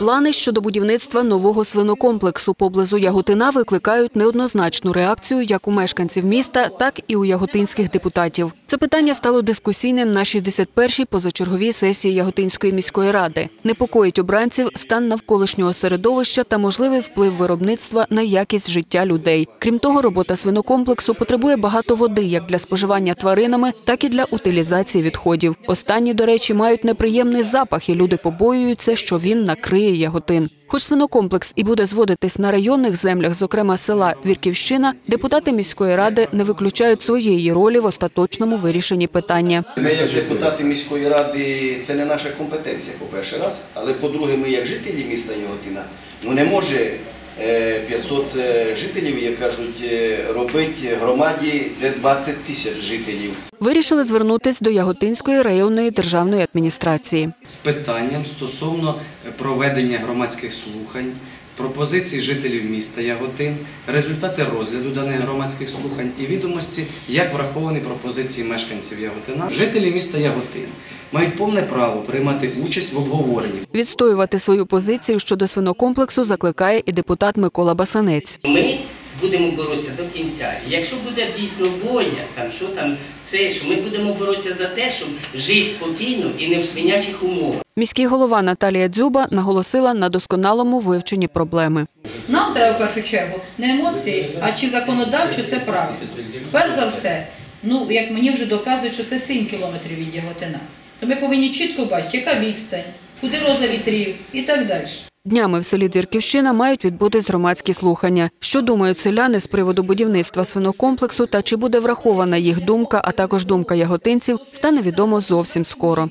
Плани щодо будівництва нового свинокомплексу поблизу Яготина викликають неоднозначну реакцію як у мешканців міста, так і у яготинських депутатів. Це питання стало дискусійним на 61-й позачерговій сесії Яготинської міської ради. Непокоїть обранців стан навколишнього середовища та можливий вплив виробництва на якість життя людей. Крім того, робота свинокомплексу потребує багато води як для споживання тваринами, так і для утилізації відходів. Останні, до речі, мають неприємний запах, і люди побоюються, що він накриє яготин. Хоч свинокомплекс і буде зводитись на районних землях, зокрема села Двірківщина, депутати міської ради не виключають своєї ролі в остаточному вирішенні питання. Ми, як депутати міської ради, це не наша компетенція, По перше раз. Але по-друге, ми, як жителі міста Яготина, ну не може 500 е, жителів, як кажуть, робить громаді, де 20 тисяч жителів. Вирішили звернутись до Яготинської районної державної адміністрації. з питанням стосовно проведення громадських слухань, пропозицій жителів міста Яготин, результати розгляду даних громадських слухань і відомості, як враховані пропозиції мешканців Яготина. Жителі міста Яготин мають повне право приймати участь в обговоренні Відстоювати свою позицію щодо свинокомплексу закликає і депутат Микола Басанець. Ми будемо боротися до кінця. І якщо буде дійсно бойня, там що там це, що ми будемо боротися за те, щоб жити спокійно і не в свинячих умовах. Міський голова Наталія Дзюба наголосила на досконалому вивченні проблеми. Нам треба в першу чергу не емоції, а чи законодавчо це правильно. Перш за все, ну як мені вже доказують, що це 7 кілометрів від Яготина. То ми повинні чітко бачити, яка відстань, куди роза вітрів і так далі. Днями в селі Двірківщина мають відбутись громадські слухання. Що думають селяни з приводу будівництва свинокомплексу та чи буде врахована їх думка, а також думка яготинців, стане відомо зовсім скоро.